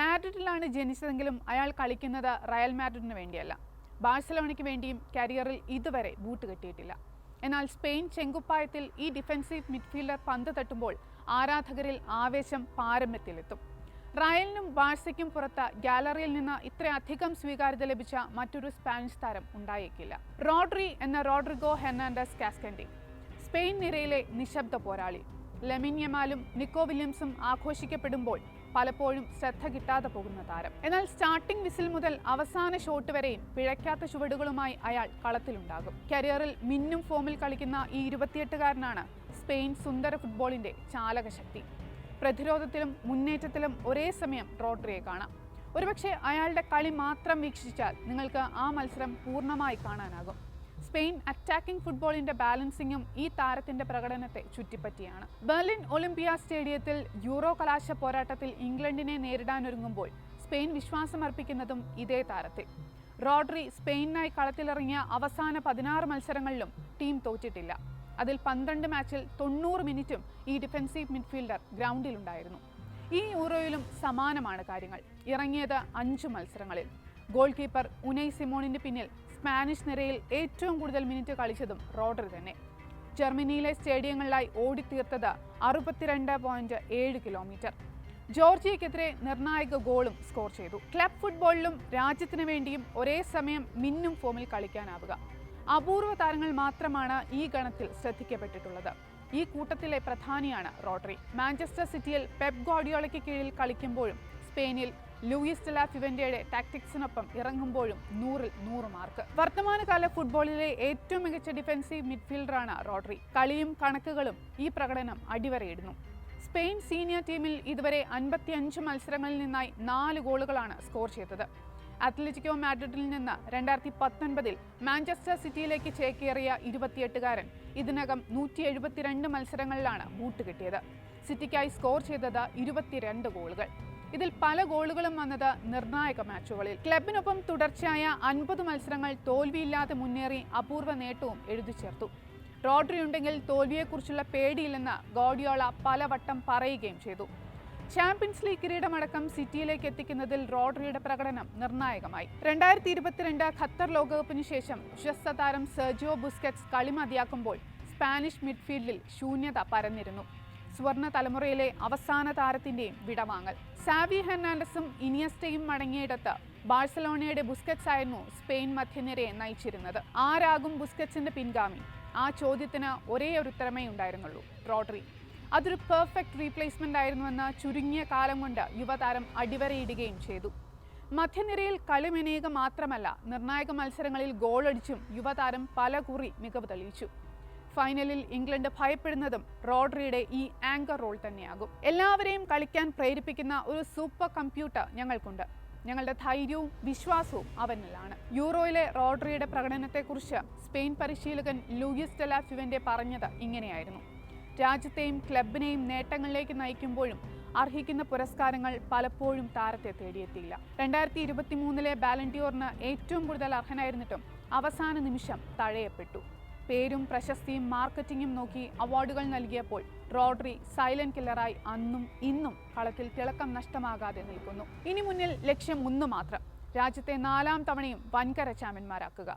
മാഡ്രിഡിലാണ് ജനിച്ചതെങ്കിലും അയാൾ കളിക്കുന്നത് റയൽ മാഡ്രിഡിന് വേണ്ടിയല്ല. ബാഴ്സലോണയ്ക്ക് വേണ്ടിയും കരിയറിൽ ഇതുവരെ ബൂട്ട് കെട്ടിയിട്ടില്ല. എന്നാൽ സ്പെയിൻ ചെങ്കുപ്പായത്തിൽ ഈ ഡിഫൻസീവ് മിഡ്ഫീൽഡർ പന്ത് തട്ടുമ്പോൾ ആരാധകരിൽ ആവേശം പാരമ്യത്തിലെത്തും. റയലിനും ബാഴ്സയ്ക്കും പുറത്ത് ഗാലറിയിൽ നിന്ന് ഇത്രയധികം സ്വീകാര്യത ലഭിച്ച മറ്റൊരു സ്പാനിഷ് താരം ഉണ്ടായേക്കില്ല. റോഡ്രി എന്ന റോഡ്രിഗോ ഹെർണാണ്ടസ് കാസ്കൻഡി സ്പെയിൻ നിരയിലെ നിശബ്ദ പോരാളി. ലെമിൻ യമാലും നിക്കോ വില്യംസും ആഘോഷിക്കപ്പെടുമ്പോൾ പലപ്പോഴും ശ്രദ്ധ കിട്ടാതെ പോകുന്ന താരം. എന്നാൽ സ്റ്റാർട്ടിംഗ് വിസിൽ മുതൽ അവസാന ഷോട്ട് വരെയും പിഴയ്ക്കാത്ത ചുവടുകളുമായി അയാൾ കളത്തിലുണ്ടാകും. കരിയറിൽ മിന്നും ഫോമിൽ കളിക്കുന്ന ഈ ഇരുപത്തിയെട്ടുകാരനാണ് സ്പെയിൻ സുന്ദര ഫുട്ബോളിന്റെ ചാലകശക്തി. പ്രതിരോധത്തിലും മുന്നേറ്റത്തിലും ഒരേ സമയം റോട്ടറിയെ കാണാം. ഒരുപക്ഷെ അയാളുടെ കളി മാത്രം വീക്ഷിച്ചാൽ നിങ്ങൾക്ക് ആ മത്സരം പൂർണമായി കാണാനാകും. സ്പെയിൻ അറ്റാക്കിംഗ് ഫുട്ബോളിന്റെ ബാലൻസിങ്ങും ഈ താരത്തിന്റെ പ്രകടനത്തെ ചുറ്റിപ്പറ്റിയാണ്. ബെർലിൻ ഒളിമ്പിയ സ്റ്റേഡിയത്തിൽ യൂറോ കലാശ പോരാട്ടത്തിൽ ഇംഗ്ലണ്ടിനെ നേരിടാനൊരുങ്ങുമ്പോൾ സ്പെയിൻ വിശ്വാസമർപ്പിക്കുന്നതും ഇതേ താരത്തെ റോഡ്രി സ്പെയിനിനായി കളത്തിലിറങ്ങിയ അവസാന പതിനാറ് മത്സരങ്ങളിലും ടീം തോറ്റിട്ടില്ല. അതിൽ പന്ത്രണ്ട് മാച്ചിൽ തൊണ്ണൂറ് മിനിറ്റും ഈ ഡിഫൻസീവ് മിഡ്ഫീൽഡർ ഗ്രൗണ്ടിലുണ്ടായിരുന്നു. ഈ യൂറോയിലും സമാനമാണ് കാര്യങ്ങൾ. ഇറങ്ങിയത് അഞ്ച് മത്സരങ്ങളിൽ. ഗോൾ കീപ്പർ ഉനൈ സിമോണിന്റെ പിന്നിൽ സ്പാനിഷ് നിരയിൽ ഏറ്റവും കൂടുതൽ മിനിറ്റ് കളിച്ചതും റോഡറി തന്നെ. ജർമ്മനിയിലെ സ്റ്റേഡിയങ്ങളിലായി ഓടിത്തീർത്തത് അറുപത്തിരണ്ട് പോയിന്റ് ഏഴ് കിലോമീറ്റർ. ജോർജിയക്കെതിരെ നിർണായക ഗോളും സ്കോർ ചെയ്തു. ക്ലബ് ഫുട്ബോളിലും രാജ്യത്തിനു വേണ്ടിയും ഒരേ സമയം മിന്നും ഫോമിൽ കളിക്കാനാവുക. അപൂർവ താരങ്ങൾ മാത്രമാണ് ഈ ഗണത്തിൽ ശ്രദ്ധിക്കപ്പെട്ടിട്ടുള്ളത്. ഈ കൂട്ടത്തിലെ പ്രധാനിയാണ് റോട്ടറി മാഞ്ചസ്റ്റർ സിറ്റിയിൽ പെപ് ഗോഡിയോളയ്ക്ക് കീഴിൽ കളിക്കുമ്പോഴും സ്പെയിനിൽ ലൂയിസ് ടെല ഫിവന്റയുടെ ടാക്ടിക്സിനൊപ്പം ഇറങ്ങുമ്പോഴും നൂറിൽ നൂറ് മാർക്ക് വർത്തമാനകാല ഫുട്ബോളിലെ ഏറ്റവും മികച്ച ഡിഫൻസീവ് മിഡ്ഫീൽഡറാണ് റോഡ്രി. കളിയും കണക്കുകളും ഈ പ്രകടനം അടിവരയിടുന്നു. സ്പെയിൻ സീനിയർ ടീമിൽ ഇതുവരെ അൻപത്തിയഞ്ച് മത്സരങ്ങളിൽ നിന്നായി നാല് ഗോളുകളാണ് സ്കോർ ചെയ്തത്. അത്ലറ്റിക്കോ മാഡ്രിഡിൽ നിന്ന് രണ്ടായിരത്തി പത്തൊൻപതിൽ മാഞ്ചസ്റ്റർ സിറ്റിയിലേക്ക് ചേക്കേറിയ ഇരുപത്തിയെട്ടുകാരൻ ഇതിനകം നൂറ്റി എഴുപത്തിരണ്ട് മത്സരങ്ങളിലാണ് ബൂട്ട് കിട്ടിയത്. സിറ്റിക്കായി സ്കോർ ചെയ്തത് ഇരുപത്തിരണ്ട് ഗോളുകൾ. ഇതിൽ പല ഗോളുകളും വന്നത് നിർണായക മാച്ചുകളിൽ. ക്ലബിനൊപ്പം തുടർച്ചയായ അൻപത് മത്സരങ്ങൾ തോൽവിയില്ലാതെ മുന്നേറി അപൂർവ നേട്ടവും എഴുതി ചേർത്തു. റോഡ്രി ഉണ്ടെങ്കിൽ തോൽവിയെക്കുറിച്ചുള്ള പേടിയില്ലെന്ന് ഗോഡിയോള പലവട്ടം പറയുകയും ചെയ്തു. ചാമ്പ്യൻസ് ലീഗ് കിരീടമടക്കം സിറ്റിയിലേക്ക് എത്തിക്കുന്നതിൽ റോഡ്രിയുടെ പ്രകടനം നിർണായകമായി. രണ്ടായിരത്തി ഇരുപത്തിരണ്ട് ഖത്തർ ലോകകപ്പിന് ശേഷം വിശ്വസ്ത താരം സെർജിയോ ബുസ്കറ്റ്സ് കളി മതിയാക്കുമ്പോൾ സ്പാനിഷ് മിഡ്ഫീൽഡിൽ ശൂന്യത പരന്നിരുന്നു. സുവർണ തലമുറയിലെ അവസാന താരത്തിന്റെയും വിടവാങ്ങൽ. സാവി ഹെർണാണ്ടസും ഇനിയസ്റ്റയും മടങ്ങിയിടത്ത് ബാഴ്സലോണയുടെ ബുസ്കറ്റ്സ് ആയിരുന്നു സ്പെയിൻ മധ്യനിരയെ നയിച്ചിരുന്നത്. ആരാകും ബുസ്കറ്റ്സിന്റെ പിൻഗാമി? ആ ചോദ്യത്തിന് ഒരേ ഒരു ഉത്തരമേ ഉണ്ടായിരുന്നുള്ളൂ. റോഡറി അതൊരു പെർഫെക്റ്റ് റീപ്ലേസ്മെന്റ് ആയിരുന്നുവെന്ന് ചുരുങ്ങിയ കാലം കൊണ്ട് യുവതാരം അടിവരയിടുകയും ചെയ്തു. മധ്യനിരയിൽ കളിമെനയുക മാത്രമല്ല നിർണായക മത്സരങ്ങളിൽ ഗോളടിച്ചും യുവതാരം പല കുറി മികവ് തെളിയിച്ചു. ഫൈനലിൽ ഇംഗ്ലണ്ട് ഭയപ്പെടുന്നതും റോഡ്രിയുടെ ഈ ആങ്കർ റോൾ തന്നെയാകും. എല്ലാവരെയും കളിക്കാൻ പ്രേരിപ്പിക്കുന്ന ഒരു സൂപ്പർ കമ്പ്യൂട്ടർ ഞങ്ങൾക്കുണ്ട്. ഞങ്ങളുടെ ധൈര്യവും വിശ്വാസവും അവനിലാണ്. യൂറോയിലെ റോഡ്രിയുടെ പ്രകടനത്തെക്കുറിച്ച് സ്പെയിൻ പരിശീലകൻ ലൂയിസ് ടെല ഫിവന്റെ പറഞ്ഞത് ഇങ്ങനെയായിരുന്നു. രാജ്യത്തെയും ക്ലബിനെയും നേട്ടങ്ങളിലേക്ക് നയിക്കുമ്പോഴും അർഹിക്കുന്ന പുരസ്കാരങ്ങൾ പലപ്പോഴും താരത്തെ തേടിയെത്തിയില്ല. രണ്ടായിരത്തി ഇരുപത്തി മൂന്നിലെ ബാലൻഡിയോറിന് ഏറ്റവും കൂടുതൽ അർഹനായിരുന്നിട്ടും അവസാന നിമിഷം തഴയപ്പെട്ടു. പേരും പ്രശസ്തിയും മാർക്കറ്റിംഗും നോക്കി അവാർഡുകൾ നൽകിയപ്പോൾ റോഡ്രി സൈലന്റ് കില്ലറായി അന്നും ഇന്നും കളത്തിൽ തിളക്കം നഷ്ടമാകാതെ നിൽക്കുന്നു. ഇനി മുന്നിൽ ലക്ഷ്യം ഒന്നു മാത്രം. രാജ്യത്തെ നാലാം തവണയും വൻകര ചാമ്പ്യന്മാരാക്കുക.